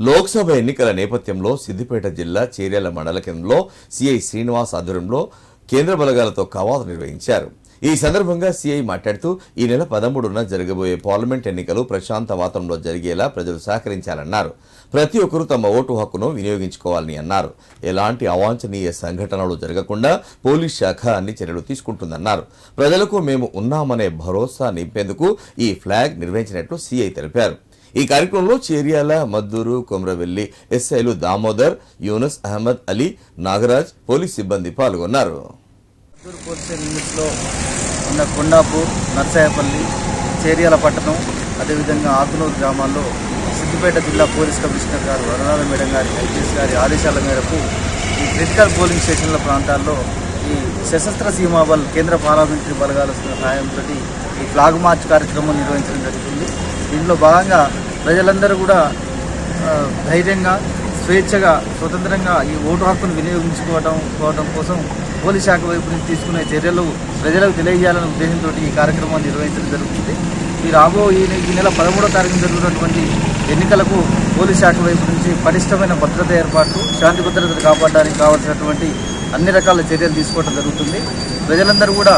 లోక్సభ ఎన్నికల నేపథ్యంలో సిద్దిపేట జిల్లా చేర్యాల మండల కేంద్రంలో సిఐ శ్రీనివాస్ ఆధ్వర్యంలో కేంద్ర బలగాలతో కవాతు నిర్వహించారు. ఈ సందర్భంగా సిఐ మాట్లాడుతూ ఈ నెల పదమూడున జరగబోయే పార్లమెంట్ ఎన్నికలు ప్రశాంత వాతావరణంలో జరిగేలా ప్రజలు సహకరించాలన్నారు. ప్రతి ఒక్కరూ తమ ఓటు హక్కును వినియోగించుకోవాలని అన్నారు. ఎలాంటి అవాంఛనీయ సంఘటనలు జరగకుండా పోలీస్ శాఖ అన్ని చర్యలు తీసుకుంటుందన్నారు. ప్రజలకు మేము ఉన్నామనే భరోసా నింపేందుకు ఈ ఫ్లాగ్ నిర్వహించినట్లు సిఐ తెలిపారు. ఈ కార్యక్రమంలో చేర్యాల మద్దూరు కొమరవెల్లి ఎస్ఐలు దామోదర్ యూనస్ అహ్మద్ అలీ నాగరాజ్ పోలీస్ సిబ్బంది పాల్గొన్నారు. ఉన్న కొండాపూర్ నర్సాయపల్లి చేర్యాల పట్టణం అదేవిధంగా ఆకునూరు గ్రామాల్లో సిద్దిపేట జిల్లా పోలీస్ కమిషనర్ గారు వరనాథ మేడం గారి ఐపీఎస్ గారి ఆదేశాల మేరకు ఈ క్రిటికల్ పోలింగ్ స్టేషన్ల ప్రాంతాల్లో ఈ సశస్త్ర సీమాబల్ కేంద్ర పారామిలిటరీ బలగాల సహాయంతో ఈ ఫ్లాగ్ మార్చ్ కార్యక్రమం నిర్వహించడం జరుగుతుంది. దీంట్లో భాగంగా ప్రజలందరూ కూడా ధైర్యంగా స్వేచ్ఛగా స్వతంత్రంగా ఈ ఓటు హక్కును వినియోగించుకోవడం కోవడం కోసం పోలీస్ శాఖ వైపు నుంచి తీసుకునే చర్యలు ప్రజలకు తెలియజేయాలనే ఉద్దేశంతో ఈ కార్యక్రమాన్ని నిర్వహించడం జరుగుతుంది. ఈ రాబో ఈ నెల పదమూడో తారీఖున జరుగుతున్నటువంటి ఎన్నికలకు పోలీస్ శాఖ వైపు నుంచి పటిష్టమైన భద్రత ఏర్పాట్లు శాంతి భద్రతను కాపాడడానికి కావాల్సినటువంటి అన్ని రకాల చర్యలు తీసుకోవడం జరుగుతుంది. ప్రజలందరూ కూడా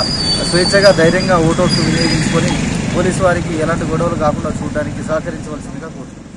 స్వేచ్ఛగా ధైర్యంగా ఓటు హక్కు వినియోగించుకొని పోలీసు వారికి ఎలాంటి గొడవలు కాకుండా చూడడానికి సహకరించవలసిందిగా కోరుతున్నాను